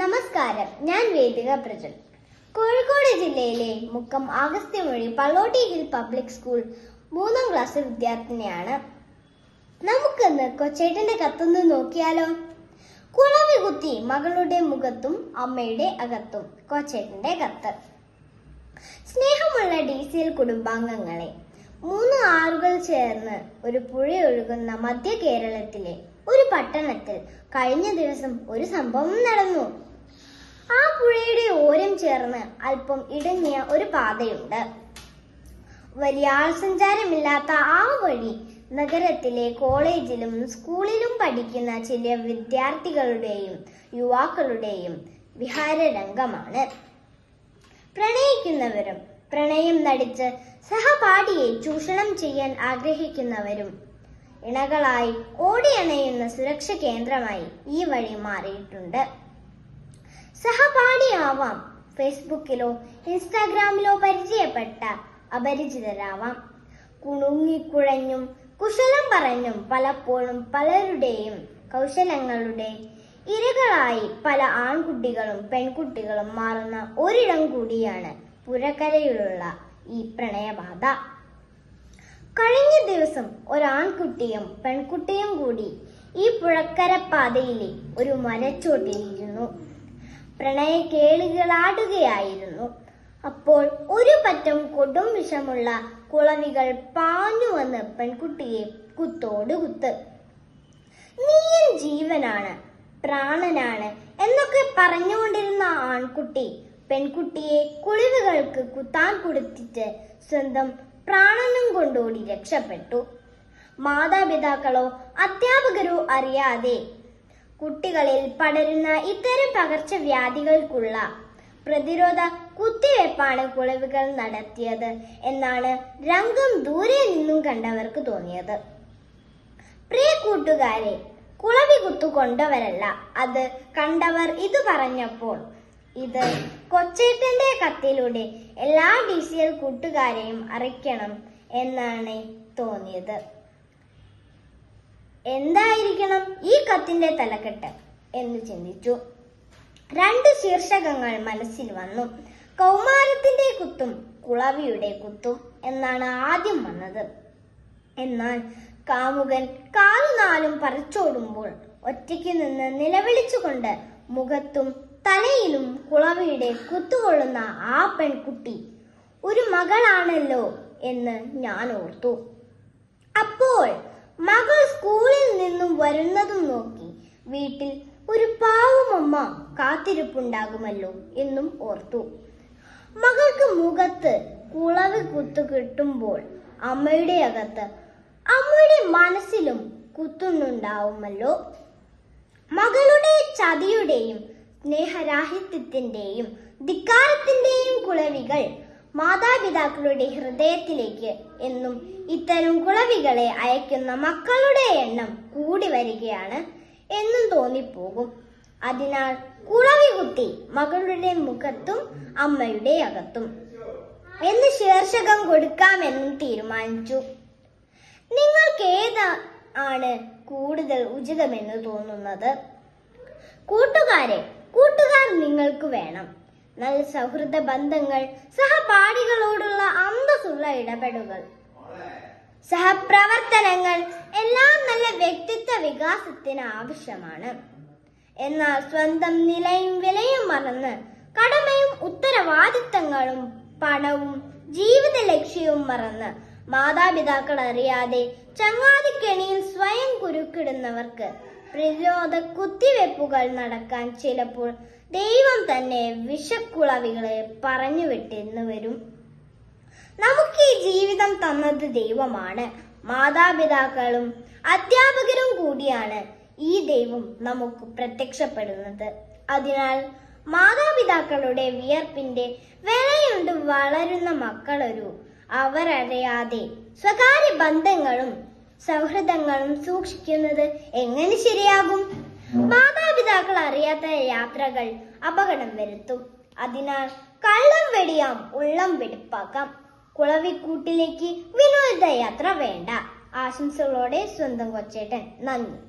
നമസ്കാരം. ഞാൻ വേദിക പ്രജൻ. കോഴിക്കോട് ജില്ലയിലെ Mukkam Agasthyamuzhi Pallotti hill public school മൂന്നാം ക്ലാസ് വിദ്യാർത്ഥിനിയാണ്. നമുക്കിന്ന് കൊച്ചേട്ടന്റെ കത്തൊന്ന് നോക്കിയാലോ? കുളവി കുത്തി മകളുടെ മുഖത്തും അമ്മയുടെ അകത്തും കൊച്ചേട്ടന്റെ കത്ത്. സ്നേഹമുള്ള ഡി സി എൽ കുടുംബാംഗങ്ങളെ മൂന്ന് ആറുകൾ ചേർന്ന് ഒരു പുഴയൊഴുകുന്ന മധ്യ കേരളത്തിലെ ഒരു പട്ടണത്തിൽ കഴിഞ്ഞ ദിവസം ഒരു സംഭവം നടന്നു. ആ പുഴയുടെ ഓരം ചേർന്ന് അല്പം ഇടുങ്ങിയ ഒരു പാതയുണ്ട്. വലിയ ആൾ സഞ്ചാരമില്ലാത്ത ആ വഴി നഗരത്തിലെ കോളേജിലും സ്കൂളിലും പഠിക്കുന്ന ചില വിദ്യാർത്ഥികളുടെയും യുവാക്കളുടെയും വിഹാരരംഗമാണ്. പ്രണയിക്കുന്നവരും പ്രണയം നടിച്ച് സഹപാഠിയെ ചൂഷണം ചെയ്യാൻ ആഗ്രഹിക്കുന്നവരും ഇണകളായി ഓടിയണയുന്ന സുരക്ഷ കേന്ദ്രമായി ഈ വഴി മാറിയിട്ടുണ്ട്. സഹപാഠിയാവാം. ഫേസ്ബുക്കിലോ ഇൻസ്റ്റാഗ്രാമിലോ പരിചയപ്പെട്ട അപരിചിതരാവാം. കുണുങ്ങിക്കുഴഞ്ഞും കുശലം പറഞ്ഞും പലപ്പോഴും പലരുടെയും കൗശലങ്ങളുടെ ഇരകളായി പല ആൺകുട്ടികളും പെൺകുട്ടികളും മാറുന്ന ഒരിടം കൂടിയാണ് പുഴക്കരയിലുള്ള ഈ പ്രണയബാധ. കഴിഞ്ഞ ദിവസം ഒരാൺകുട്ടിയും പെൺകുട്ടിയും കൂടി ഈ പുഴക്കര പാതയിലെ ഒരു മരച്ചോട്ടിലിരുന്നു. പ്രണയ കേളികളാടുകയായിരുന്നു അപ്പോൾ ഒരു പറ്റം കൊടും വിഷമുള്ള കുളവികൾ പാഞ്ഞു വന്ന് പെൺകുട്ടിയെ കുത്തോട് കുത്ത്. നീയും ജീവനാണ് പ്രാണനാണ് എന്നൊക്കെ പറഞ്ഞുകൊണ്ടിരുന്ന ആൺകുട്ടി പെൺകുട്ടിയെ കുളിവുകൾക്ക് കുത്താൻ കൊടുത്തിട്ട് സ്വന്തം പ്രാണനും കൊണ്ടോടി രക്ഷപ്പെട്ടു. മാതാപിതാക്കളോ അധ്യാപകരോ അറിയാതെ കുട്ടികളിൽ പടരുന്ന ഇത്തരം പകർച്ചവ്യാധികൾക്കുള്ള പ്രതിരോധ കുത്തിവയ്പ്പാണ് കുളവുകൾ നടത്തിയത് എന്നാണ് രംഗം ദൂരെ നിന്നും കണ്ടവർക്ക് തോന്നിയത്. പ്രിയ കൂട്ടുകാരെ കുളവി കുത്തു കൊണ്ടവരല്ല അത് കണ്ടവർ ഇത് പറഞ്ഞപ്പോൾ ഇത് കൊച്ചേട്ടന്റെ കത്തിലൂടെ എല്ലാ ഡി സി എൽ കൂട്ടുകാരെയും അറിയിക്കണം എന്നാണ് തോന്നിയത്. എന്തായിരിക്കണം ഈ കത്തിന്റെ തലക്കെട്ട് എന്ന് ചിന്തിച്ചു. രണ്ട് ശീർഷകങ്ങൾ മനസ്സിൽ വന്നു. കൗമാരത്തിന്റെ കുത്തും കുളവിയുടെ കുത്തും എന്നാണ് ആദ്യം വന്നത്. എന്നാൽ കാമുകൻ കാലുനാലും പറിച്ചോടുമ്പോൾ ഒറ്റയ്ക്ക് നിന്ന് നിലവിളിച്ചുകൊണ്ട് മുഖത്തും തലയിലും കുളവിയുടെ കുത്തുകൊള്ളുന്ന ആ പെൺകുട്ടി ഒരു മകളാണല്ലോ എന്ന് ഞാൻ ഓർത്തു. അപ്പോൾ മകൾ സ്കൂളിൽ നിന്നും വരുന്നതും നോക്കി. വീട്ടിൽ ഒരു പാവമമ്മ കാത്തിരിപ്പുണ്ടാകുമല്ലോ എന്നും ഓർത്തു. മകൾക്ക് മുഖത്ത് കുളവ് കുത്തു കിട്ടുമ്പോൾ അമ്മയുടെ അകത്ത് അമ്മയുടെ മനസ്സിലും കുത്തുന്നുണ്ടാവുമല്ലോ. മകളുടെ ചതിയുടെയും സ്നേഹരാഹിത്യത്തിന്റെയും ധിക്കാരത്തിന്റെയും കുളവികൾ മാതാപിതാക്കളുടെ ഹൃദയത്തിലേക്ക് എന്നും ഇത്തരം കുളവികളെ അയക്കുന്ന മക്കളുടെ എണ്ണം കൂടി വരികയാണ് എന്നും തോന്നിപ്പോകും. അതിനാൽ കുളവി കുത്തി മകളുടെ മുഖത്തും അമ്മയുടെ അകത്തും എന്ന് ശീർഷകം കൊടുക്കാമെന്നും തീരുമാനിച്ചു. നിങ്ങൾക്ക് ഏതാ ആണ് കൂടുതൽ ഉചിതമെന്ന് തോന്നുന്നത്? കൂട്ടുകാരെ കൂട്ടുകാർ നിങ്ങൾക്ക് വേണം. നല്ല സൗഹൃദ ബന്ധങ്ങൾ സഹപാഠികളോടുള്ള അന്തസ്സുള്ള ഇടപെടലുകൾ. സഹപ്രവർത്തനങ്ങൾ എല്ലാം നല്ല വ്യക്തിത്വ വികാസത്തിന് ആവശ്യമാണ്. എന്നാൽ സ്വന്തം നിലയും വിലയും മറന്ന് കടമയും ഉത്തരവാദിത്തങ്ങളും പണവും ജീവിത ലക്ഷ്യവും മറന്ന് മാതാപിതാക്കൾ അറിയാതെ ചങ്ങാതിക്കെണിയിൽ സ്വയം കുരുക്കിടുന്നവർക്ക് പ്രതിരോധ കുത്തിവെപ്പുകൾ നടക്കാൻ ചിലപ്പോൾ ദൈവം തന്നെ വിഷക്കുളവികളെ പറഞ്ഞു വിട്ടെന്ന് വരും. നമുക്ക് ഈ ജീവിതം തന്നത് ദൈവമാണ്. മാതാപിതാക്കളും അധ്യാപകരും കൂടിയാണ് ഈ ദൈവം നമുക്ക് പ്രത്യക്ഷപ്പെടുന്നത്. അതിനാൽ മാതാപിതാക്കളുടെ വിയർപ്പിന്റെ വിലയുണ്ട് വളരുന്ന മക്കളൊരു അവരറിയാതെ സ്വകാര്യ ബന്ധങ്ങളും സൗഹൃദങ്ങളും സൂക്ഷിക്കുന്നത് എങ്ങനെ ശരിയാകും? മാതാപിതാക്കൾ അറിയാത്ത യാത്രകൾ അപകടം വരുത്തും. അതിനാൽ കള്ളം വെടിയാം ഉള്ളം വെടിപ്പാക്കാം. കുളവിക്കൂട്ടിലേക്ക് വിനോദ യാത്ര വേണ്ട. ആശംസകളോടെ സ്വന്തം കൊച്ചേട്ടൻ നന്ദി.